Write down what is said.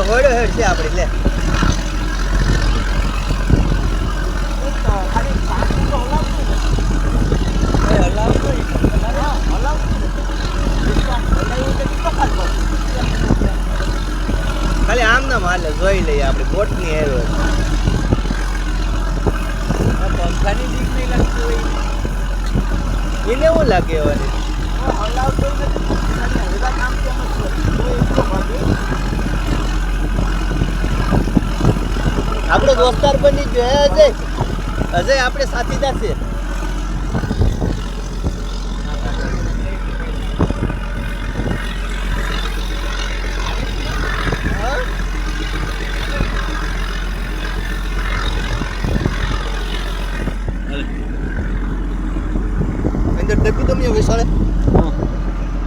હેડ છે આપણી લે ખાલી આમ ના માલે જોઈ લઈએ આપણે બોટની આવ્યો પંખાની દીક નહીં હોય એને એવું લાગે હવે હલાવતો નથી. આપણે દોસ્તાર પણ નહીં જોયા અજય? અજય આપણે સાથીદાર છે અંદર ડબ્બી તમને વિશાળે